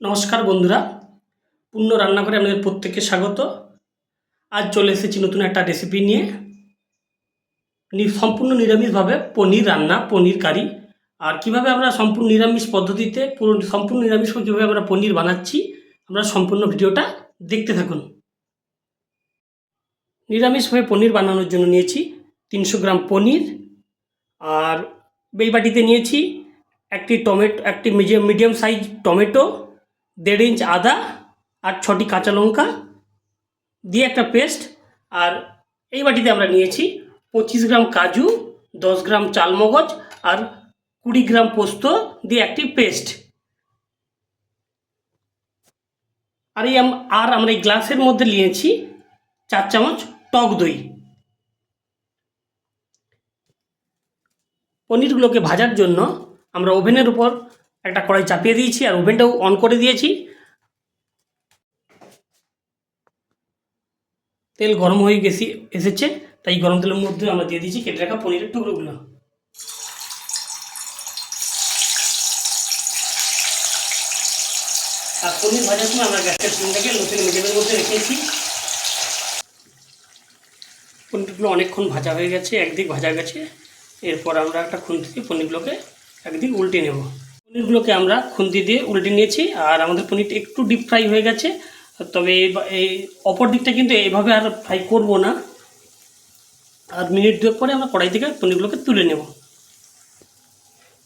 নমস্কার বন্ধুরা, পূর্ণ রান্নাঘরে আপনাদের প্রত্যেককে স্বাগত। আজ চলে এসেছি নতুন একটা রেসিপি নিয়ে। সম্পূর্ণ নিরামিষভাবে পনির রান্না, পনির কারি। আর কীভাবে আমরা সম্পূর্ণ নিরামিষ পদ্ধতিতে পুরো সম্পূর্ণ নিরামিষ কীভাবে আমরা পনির বানাচ্ছি, আমরা সম্পূর্ণ ভিডিওটা দেখতে থাকুন। নিরামিষভাবে পনির বানানোর জন্য নিয়েছি তিনশো গ্রাম পনির। আর এই বাটিতে নিয়েছি একটি টমেটো, একটি মিডিয়াম মিডিয়াম সাইজ টমেটো। দেড় ইঞ্চ আদা আর ছটি কাঁচা লঙ্কা দিয়ে একটা পেস্ট। আর এই বাটিতে আমরা নিয়েছি পঁচিশ গ্রাম কাজু, দশ গ্রাম চালমগজ আর কুড়ি গ্রাম পোস্ত দিয়ে একটি পেস্ট। আর এই আর আমরা এই গ্লাসের মধ্যে নিয়েছি চার চামচ টক দই। পনিরগুলোকে ভাজার জন্য আমরা ওভেনের উপর একটা কড়াই চাপিয়ে দিয়েছি আর ওভেনটাও অন করে দিয়েছি। তেল গরম হয়ে গেছি, এসেছে, তাই গরম তেলের মধ্যে আমরা দিয়ে দিয়েছি কেটে রাখা পনিরের টুকরোগুলো। আর পনির ভাজার সময় আমরা গ্যাসের ফ্লেমটাকে তেল মিডিয়ামের মধ্যে রেখেছি পনিরগুলো অনেকক্ষণ ভাজা হয়ে গেছে, একদিক ভাজা গেছে। এরপর আমরা একটা খুন্তি দিয়ে পনিরগুলোকে একদিক উল্টে নেব। পনিরগুলোকে আমরা খুন্তি দিয়ে উল্টে নিয়েছি, আর আমাদের পনিরটা একটু ডিপ ফ্রাই হয়ে গেছে। তবে এই অপর দিকটা কিন্তু এভাবে আর ফ্রাই করব না। আর মিনিট দুয়েক পরে আমরা কড়াই থেকে পনিরগুলোকে তুলে নেব।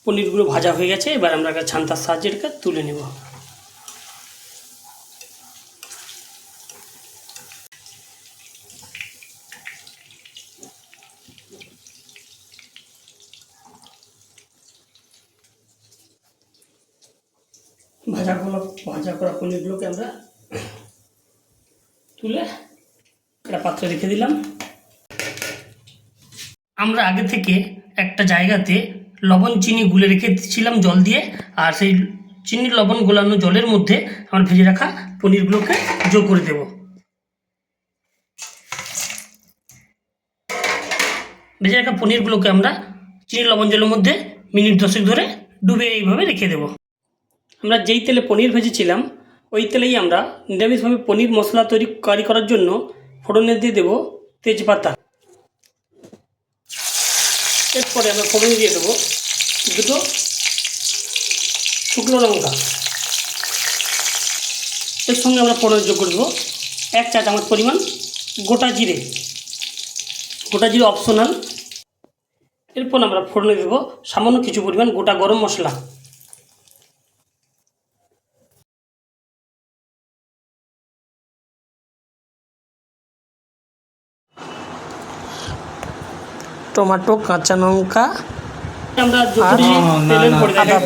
পনিরগুলো ভাজা হয়ে গেছে, এবার আমরা একটা ছান্তার সাহায্যে এটাকে তুলে নেব। ভাজা করা ভাজা করা পনিরগুলোকে আমরা তুলে একটা পাত্রে রেখে দিলাম। আমরা আগে থেকে একটা জায়গাতে লবণ চিনি গুলে রেখেছিলাম জল দিয়ে, আর সেই চিনি লবণ গোলানো জলের মধ্যে আমরা ভেজে রাখা পনিরগুলোকে যোগ করে দেব। ভেজে রাখা পনিরগুলোকে আমরা চিনি লবণ জলের মধ্যে মিনিট দশেক ধরে ডুবে এইভাবে রেখে দেবো। আমরা যেই তেলে পনির ভেজেছিলাম, ওই তেলেই আমরা নিরামিষভাবে পনির মশলা তৈরি কারি করার জন্য ফোড়নে দিয়ে দেবো তেজপাতা। এরপরে আমরা ফোড়নে দিয়ে দেবো দুটো শুকনো লঙ্কা। এর সঙ্গে আমরা ফোড়নে যোগ করে দেবো এক চা চামচ পরিমাণ গোটা জিরে। গোটা জিরে অপশনাল এরপর আমরা ফোড়নে দেবো সামান্য কিছু পরিমাণ গোটা গরম মশলা। টমেটো কাঁচা লঙ্কা আর- আদা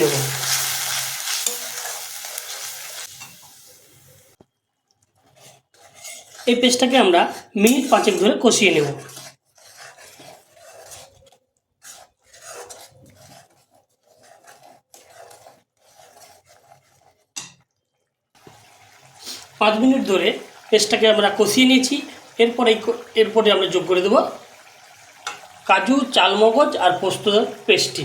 নেব। এই পেস্টটাকে আমরা মিনিট পাঁচেক ধরে কষিয়ে নেব। পাঁচ মিনিট ধরে পেস্টটাকে আমরা কষিয়ে নিয়েছি। এরপরে এই এরপরে আমরা যোগ করে দেবো কাজু, চালমগজ আর পোস্ত পেস্টি।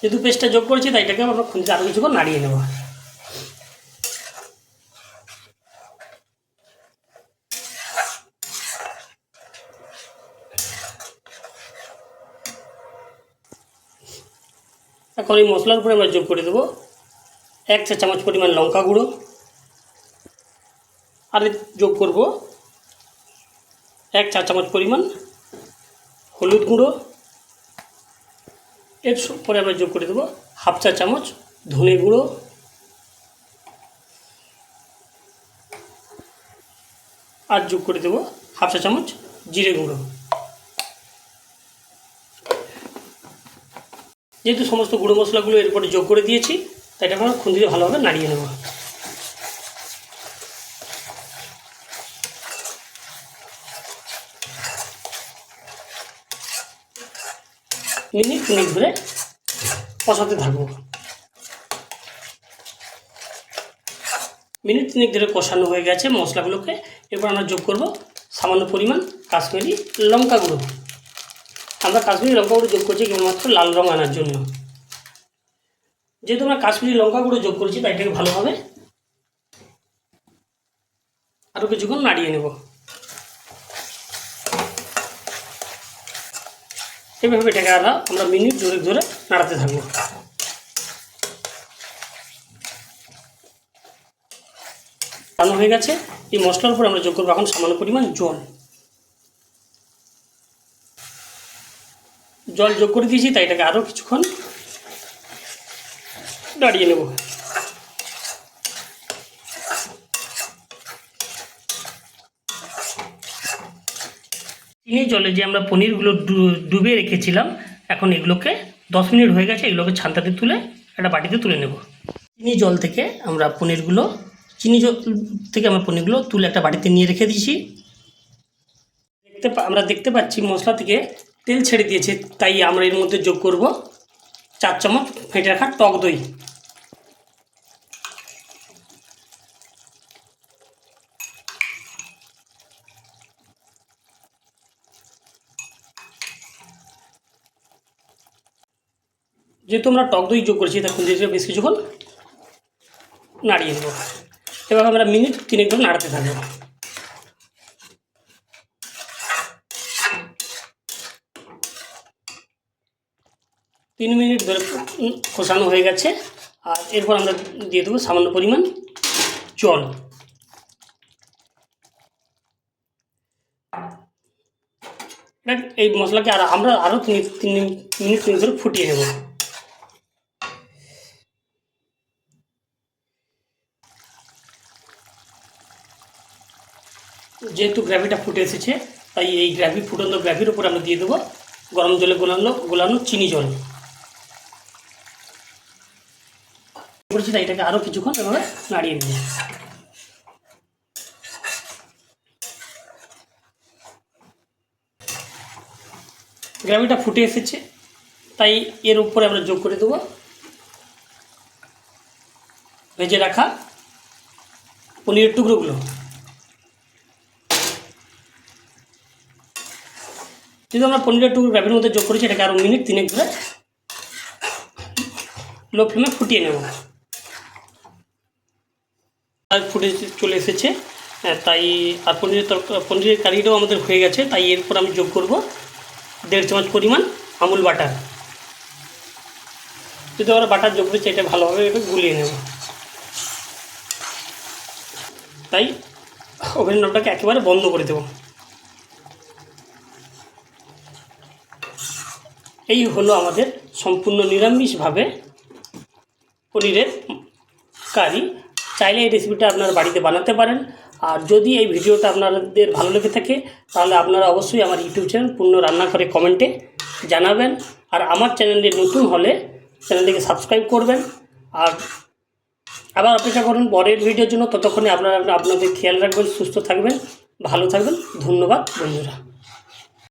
যেহেতু পেস্টটা যোগ করেছি, তাই এটাকে আমরা খুঁজে আরও কিছুক্ষণ নাড়িয়ে নেব। এখন এই মশলার উপরে আমরা যোগ করে দেবো এক চা চামচ পরিমাণ লঙ্কা গুঁড়ো। আর যোগ করব এক চা চামচ পরিমাণ হলুদ গুঁড়ো। এর পরে আমরা যোগ করে দেবো হাফ চা চামচ ধনে গুঁড়ো। আর যোগ করে দেবো হাফ চা চামচ জিরে গুঁড়ো। যেহেতু সমস্ত গুঁড়ো মশলাগুলো এরপরে যোগ করে দিয়েছি, তাই এটা আমরা খুন্দিতে ভালোভাবে নাড়িয়ে নেব। মিনিট মিনিট ধরে কষাতে থাকব। মিনিট, তিনেক ধরে কষানো হয়ে গেছে মশলাগুলোকে। এরপর আমরা যোগ করব সামান্য পরিমাণ কাশ্মীরি লঙ্কা গুঁড়ো। আমরা কাশ্মীরি লঙ্কা গুঁড়ো যোগ করছি কেবলমাত্র লাল রং আনার জন্য। যেহেতু আমরা কাশ্মীরি লঙ্কা গুঁড়ো যোগ করেছি, তাই এটাকে ভালোভাবে আরও কিছুক্ষণ নাড়িয়ে নেব। এভাবে এটাকে আনা আমরা মিনিট ধরে ধরে নাড়াতে থাকব। রান্না হয়ে গেছে। এই মশলার উপর আমরা যোগ করব এখন সামান্য পরিমাণ জল। জল যোগ করে দিয়েছি, তাই এটাকে আরও কিছুক্ষণ দাঁড়িয়ে নেব। চিনি জলে যে আমরা পনিরগুলো ডুবিয়ে রেখেছিলাম, এখন এগুলোকে দশ মিনিট হয়ে গেছে, এগুলোকে ছানটাতে তুলে একটা বাটিতে তুলে নেব। চিনি জল থেকে আমরা পনিরগুলো, চিনি জল থেকে আমরা পনিরগুলো তুলে একটা বাটিতে নিয়ে রেখে দিয়েছি। দেখতে আমরা দেখতে পাচ্ছি মশলা থেকে তেল ছেড়ে দিয়েছে, তাই আমরা এর মধ্যে যোগ করব চার চামচ ফেটে রাখা টক দই। যেহেতু আমরা টক দই যোগ করেছি, তখন দিয়ে বেশ কিছুক্ষণ নাড়িয়ে দেবো। এবার আমরা মিনিট তিনেক ধরে নাড়াতে থাকব। তিন মিনিট ধরে কষানো হয়ে গেছে, আর এরপর আমরা দিয়ে দেবো সামান্য পরিমাণ জল। এই মশলাকে আর আমরা আরও তিন তিন মিনিট ধরে ফুটিয়ে নেব। যেহেতু গ্র্যাভিটা ফুটে এসেছে, তাই এই গ্র্যাভি ফুটন্ত গ্র্যাভির উপর আমরা দিয়ে দেবো গরম জলে গোলানো গোলানো চিনি জল। করেছি তাই এটাকে আরও কিছুক্ষণ এভাবে নাড়িয়ে নেব। গ্রাভিটা ফুটে এসেছে, তাই এর উপরে আমরা যোগ করে দেবো। ভেজে রাখা পনিরের টুকরোগুলো। যেহেতু আমরা পনিরের টুকরো গ্রাভির মধ্যে যোগ করেছি এটাকে আরও মিনিট তিনেক ধরে লো ফ্লেমে ফুটিয়ে নেব। ফুটে চলে এসেছে হ্যাঁ, তাই আর পনিরের তরকা পনিরের কারিটাও আমাদের হয়ে গেছে তাই এরপর আমি যোগ করব দেড় চামচ পরিমাণ আমুল বাটার। যদি আমরা বাটার যোগ করেছি এটা ভালোভাবে এটা গুলিয়ে নেব। তাই ওভেন নবটাকে একেবারে বন্ধ করে দেব। এই হলো আমাদের সম্পূর্ণ নিরামিষভাবে পনিরের কারি। চাইলে এই রেসিপিটা আপনারা বাড়িতে বানাতে পারেন। আর যদি এই ভিডিওটা আপনাদের ভালো লেগে থাকে, তাহলে আপনারা অবশ্যই আমার ইউটিউব চ্যানেল পূর্ণ রান্না করে কমেন্টে জানাবেন। আর আমার চ্যানেলে নতুন হলে চ্যানেলটিকে সাবস্ক্রাইব করবেন। আর আবার অপেক্ষা করুন, পরের ভিডিওর জন্য ততক্ষণে আপনারা আপনাদের খেয়াল রাখবেন, সুস্থ থাকবেন, ভালো থাকবেন। ধন্যবাদ, বন্ধুরা।